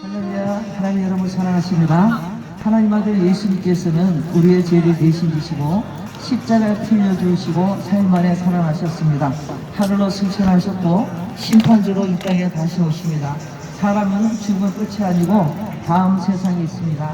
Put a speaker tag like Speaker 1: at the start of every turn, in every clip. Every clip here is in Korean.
Speaker 1: 할렐루야. 하나님 여러분 사랑하십니다. 하나님 아들 예수님께서는 우리의 죄를 대신 지시고 십자가에 풀려 주시고 사일 만에 살아나셨습니다. 하늘로 승천하셨고 심판주로 이 땅에 다시 오십니다. 사람은 죽음의 끝이 아니고 다음 세상에 있습니다.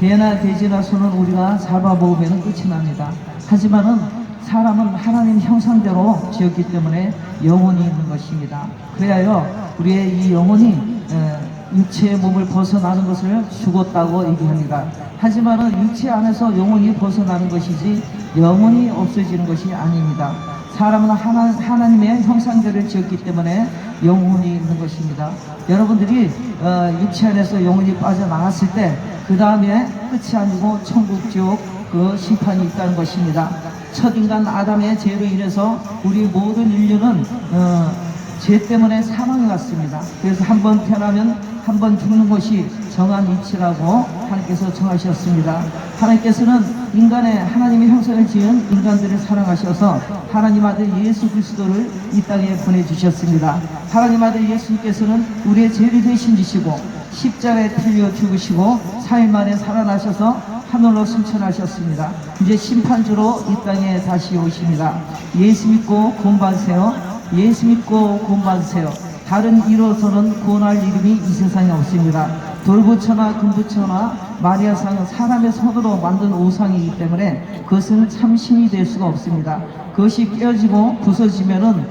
Speaker 1: 개나 돼지나 소는 우리가 잡아먹으면 끝이 납니다. 하지만은 사람은 하나님 형상대로 지었기 때문에 영혼이 있는 것입니다. 그래야 우리의 이 영혼이 에, 육체의 몸을 벗어나는 것을 죽었다고 얘기합니다. 하지만은 육체 안에서 영혼이 벗어나는 것이지 영혼이 없어지는 것이 아닙니다. 사람은 하나, 하나님의 형상대를 지었기 때문에 영혼이 있는 것입니다. 여러분들이 어, 육체 안에서 영혼이 빠져나갔을 때 그 다음에 끝이 아니고 천국 지옥 그 심판이 있다는 것입니다. 첫 인간 아담의 죄로 인해서 우리 모든 인류는 어, 죄 때문에 사망에 갔습니다. 그래서 한 번 태어나면 한 번 죽는 것이 정한 이치라고 하나님께서 정하셨습니다. 하나님께서는 인간의 하나님의 형상을 지은 인간들을 사랑하셔서 하나님 아들 예수 그리스도를 이 땅에 보내주셨습니다. 하나님 아들 예수님께서는 우리의 죄를 대신 지시고 십자가에 틀려 죽으시고 4일 만에 살아나셔서 하늘로 승천하셨습니다. 이제 심판주로 이 땅에 다시 오십니다. 예수 믿고 구원받으세요. 예수 믿고 구원받으세요. 다른 이로서는 구원할 이름이 이 세상에 없습니다. 돌부처나 금부처나 마리아상은 사람의 손으로 만든 오상이기 때문에 그것은 참 신이 될 수가 없습니다. 그것이 깨어지고 부서지면은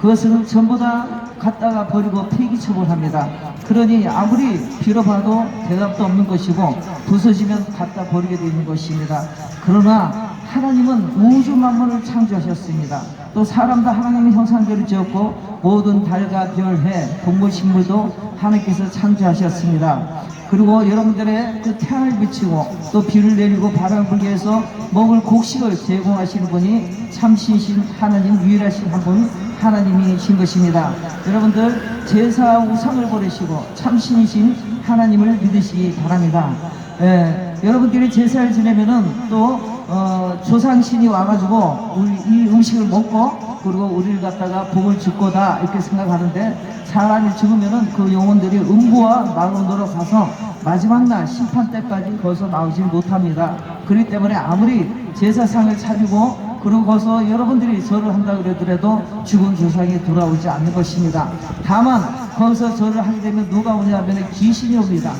Speaker 1: 그것은 전부 다 갖다가 버리고 폐기 처분합니다. 그러니 아무리 빌어봐도 대답도 없는 것이고 부서지면 갖다 버리게 되는 것입니다. 그러나 하나님은 우주 만물을 창조하셨습니다. 또 사람도 하나님의 형상대로 지었고 모든 달과 별, 해, 동물, 식물도 하나님께서 창조하셨습니다. 그리고 여러분들의 그 태양을 비치고 또 비를 내리고 바람을 불게 해서 먹을 곡식을 제공하시는 분이 참신신 하나님 유일하신 한 분 하나님이신 것입니다. 여러분들 제사 우상을 버리시고 참신이신 하나님을 믿으시기 바랍니다. 예, 여러분들이 제사를 지내면은 또 어, 조상신이 와가지고 우리 이 음식을 먹고 그리고 우리를 갖다가 복을 줄 거다 이렇게 생각하는데 사람이 죽으면은 그 영혼들이 음부와 마론도로 가서 마지막 날 심판 때까지 거기서 나오지 못합니다. 그렇기 때문에 아무리 제사상을 차리고 그러고서 여러분들이 절을 한다 그러더라도 죽은 조상이 돌아오지 않는 것입니다. 다만 거기서 절을 하게 되면 누가 오냐면 귀신이 옵니다.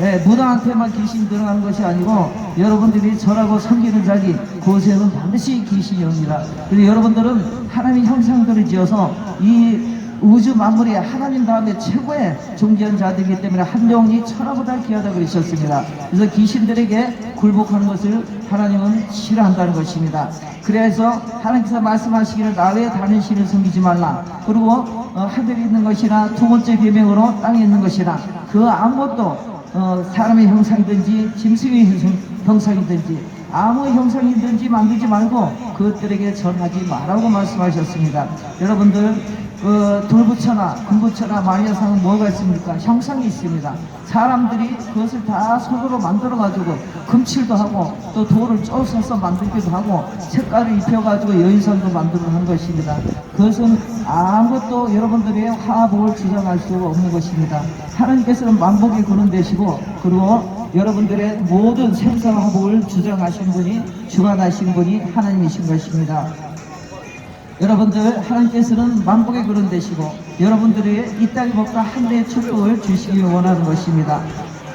Speaker 1: 예, 무당한테만 귀신이 들어가는 것이 아니고 여러분들이 절하고 섬기는 자리 그곳에는 반드시 귀신이 옵니다. 그리고 여러분들은 하나님의 형상들을 지어서 이 우주 만물이 하나님 다음에 최고의 존귀한 자들이기 때문에 한 영혼이 천하보다 귀하다고 그러셨습니다. 그래서 귀신들에게 굴복하는 것을 하나님은 싫어한다는 것입니다. 그래서 하나님께서 말씀하시기를 나 외에 다른 신을 섬기지 말라. 그리고 어, 하늘에 있는 것이나 두 번째 계명으로 땅에 있는 것이나 그 아무것도 어, 사람의 형상이든지 짐승의 형상, 형상이든지 아무 형상이든지 만들지 말고 그것들에게 전하지 말라고 말씀하셨습니다. 여러분들 그 돌부처나 금부처나 마리아상은 뭐가 있습니까? 형상이 있습니다. 사람들이 그것을 다 손으로 만들어 가지고 금칠도 하고 또 돌을 쪼서서 만들기도 하고 색깔을 입혀 가지고 여인상도 만들어 한 것입니다. 그것은 아무것도 여러분들의 화복을 주장할 수 없는 것입니다. 하나님께서는 만복의 근원 되시고 그리고 여러분들의 모든 생사화복을 주장하신 분이 주관하신 분이 하나님이신 것입니다. 여러분들 하나님께서는 만복의 그런 되시고 여러분들의 이 땅에 법과 하늘의 축복을 주시기 원하는 것입니다.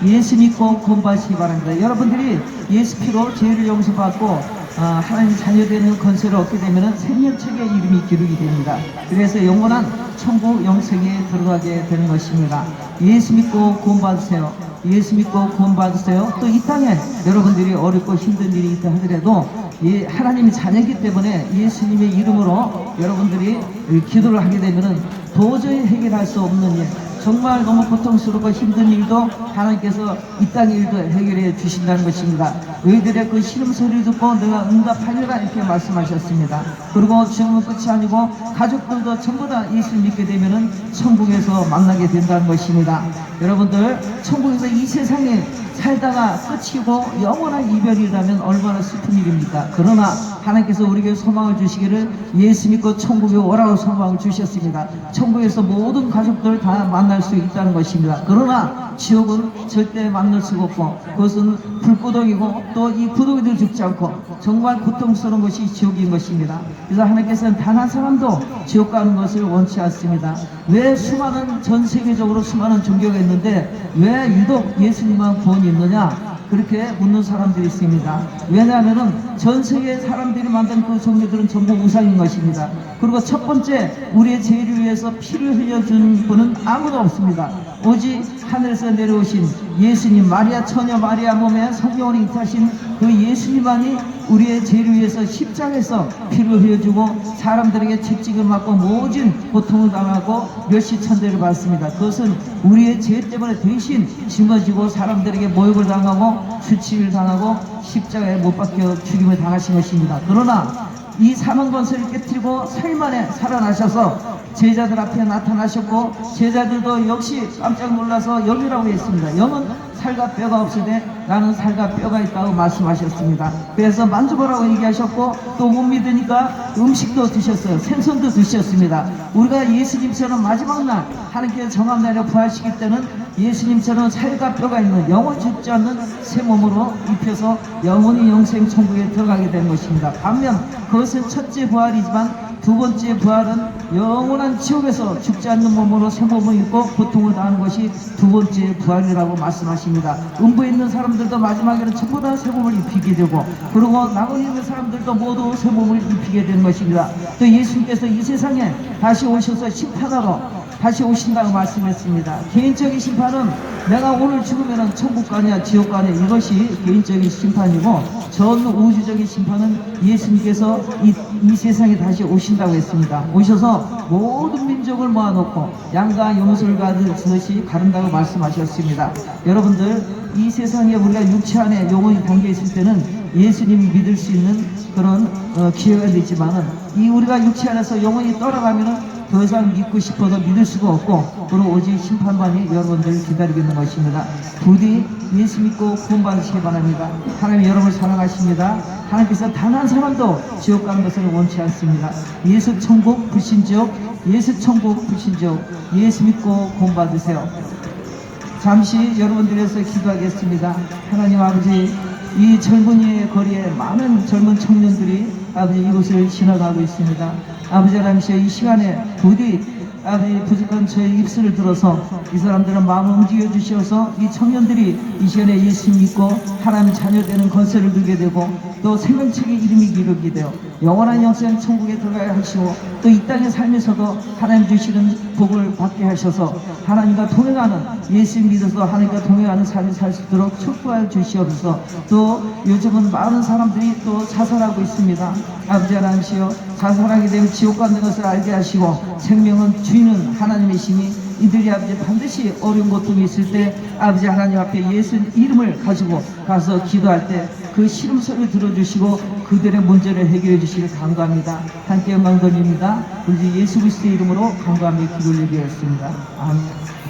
Speaker 1: 예수 믿고 구원받으시기 바랍니다. 여러분들이 예수 피로 죄를 용서받고 아, 하나님 자녀되는 건설을 얻게 되면 생명책의 이름이 기록이 됩니다. 그래서 영원한 천국 영생에 들어가게 되는 것입니다. 예수 믿고 구원받으세요. 예수 믿고 구원받으세요. 또 이 땅에 여러분들이 어렵고 힘든 일이 있다 하더라도 이 하나님의 자녀이기 때문에 예수님의 이름으로 여러분들이 기도를 하게 되면은 도저히 해결할 수 없는 일, 정말 너무 고통스럽고 힘든 일도 하나님께서 이 땅의 일도 해결해 주신다는 것입니다. 너희들의 그 시름 소리 듣고 내가 응답하리라 이렇게 말씀하셨습니다. 그리고 지금은 끝이 아니고 가족들도 전부 다 예수를 믿게 되면은 천국에서 만나게 된다는 것입니다. 여러분들 천국에서 이 세상에 살다가 끝이고 영원한 이별이라면 얼마나 슬픈 일입니까? 그러나 하나님께서 우리에게 소망을 주시기를 예수 믿고 천국에 오라고 소망을 주셨습니다. 천국에서 모든 가족들 다 만날 수 있다는 것입니다. 그러나 지옥은 절대 만날 수가 없고 그것은 불구덩이고 또 이 구덩이들 죽지 않고 정말 고통스러운 것이 지옥인 것입니다. 그래서 하나님께서는 단 한 사람도 지옥 가는 것을 원치 않습니다. 왜 수많은 전 세계적으로 수많은 종교가 있는데 왜 유독 예수님만 구원이 있느냐? 그렇게 묻는 사람들이 있습니다. 왜냐하면은 전 세계 사람들이 만든 그 종교들은 전부 우상인 것입니다. 그리고 첫 번째 우리의 죄를 위해서 피를 흘려준 분은 아무도 없습니다. 오직 하늘에서 내려오신 예수님 마리아 처녀 마리아 몸에 성령을 잉타신 그 예수님만이 우리의 죄를 위해서 십자가에서 피를 흘려주고 사람들에게 채찍을 맞고 모진 고통을 당하고 멸시 천대를 받습니다. 그것은 우리의 죄 때문에 대신 짊어지고 사람들에게 모욕을 당하고 수치를 당하고 십자가에 못 박혀 죽임을 당하신 것입니다. 그러나 이 사망 권세를 깨뜨리고 사일 만에 살아나셔서 제자들 앞에 나타나셨고 제자들도 역시 깜짝 놀라서 영이라고 했습니다. 영은 살과 뼈가 없으되 나는 살과 뼈가 있다고 말씀하셨습니다. 그래서 만져보라고 얘기하셨고 또 못 믿으니까 음식도 드셨어요. 생선도 드셨습니다. 우리가 예수님처럼 마지막 날 하나님께서 정한 날에 부하시기 때는 예수님처럼 살과 뼈가 있는 영원 죽지 않는 새 몸으로 입혀서 영원히 영생 천국에 들어가게 되는 것입니다. 반면 그것은 첫째 부활이지만 두 번째 부활은 영원한 지옥에서 죽지 않는 몸으로 새 몸을 입고 고통을 당하는 것이 두 번째 부활이라고 말씀하십니다. 음부에 있는 사람들도 마지막에는 전부 다 새 몸을 입히게 되고 그리고 낙원에 있는 사람들도 모두 새 몸을 입히게 되는 것입니다. 또 예수님께서 이 세상에 다시 오셔서 심판하러 다시 오신다고 말씀했습니다. 개인적인 심판은 내가 오늘 죽으면 천국 가냐 지옥 가냐 이것이 개인적인 심판이고 전 우주적인 심판은 예수님께서 이, 이 세상에 다시 오신다고 했습니다. 오셔서 모든 민족을 모아놓고 양과 염소를 가듯이 가른다고 말씀하셨습니다. 여러분들 이 세상에 우리가 육체 안에 영혼이 담겨 있을 때는 예수님 믿을 수 있는 그런 어, 기회가 되지만은 이 우리가 육체 안에서 영혼이 떠나가면은 더 이상 믿고 싶어도 믿을 수가 없고 그리고 오직 심판만이 여러분들을 기다리고 있는 것입니다. 부디 예수 믿고 구원받으시기 바랍니다. 하나님 여러분을 사랑하십니다. 하나님께서 단 한 사람도 지옥 가는 것을 원치 않습니다. 예수 천국 불신지옥 예수 천국 불신지옥 예수 믿고 구원받으세요. 잠시 여러분들 위해서 기도하겠습니다. 하나님 아버지 이 젊은이의 거리에 많은 젊은 청년들이 아버지 이곳을 지나가고 있습니다. 아버지 하나님이시여 이 시간에 부디 아버지 부족한 저의 입술을 들어서 이 사람들은 마음을 움직여 주셔서 이 청년들이 이 시간에 예수 믿고 하나님 자녀 되는 건설을 누게 되고 또 생명책의 이름이 기록이 되어 영원한 영생 천국에 들어가야 하시고 또 이 땅에 살면서도 하나님 주시는 복을 받게 하셔서 하나님과 동행하는 예수 믿어서 하나님과 동행하는 삶을 살 수 있도록 축복하여 주시옵소서. 또 요즘은 많은 사람들이 또 자살하고 있습니다. 아버지 하나님이시여 자살하게 되면 지옥 가는 것을 알게 하시고 생명은 주인은 하나님이시니 이들이 아버지 반드시 어려운 고통이 있을 때 아버지 하나님 앞에 예수 이름을 가지고 가서 기도할 때 그 시름 소리 들어주시고 그들의 문제를 해결해 주시길 간구합니다. 함께 영광 돌립니다. 우리 예수 그리스도의 이름으로 간구하며 기도를 드리겠습니다. 아멘.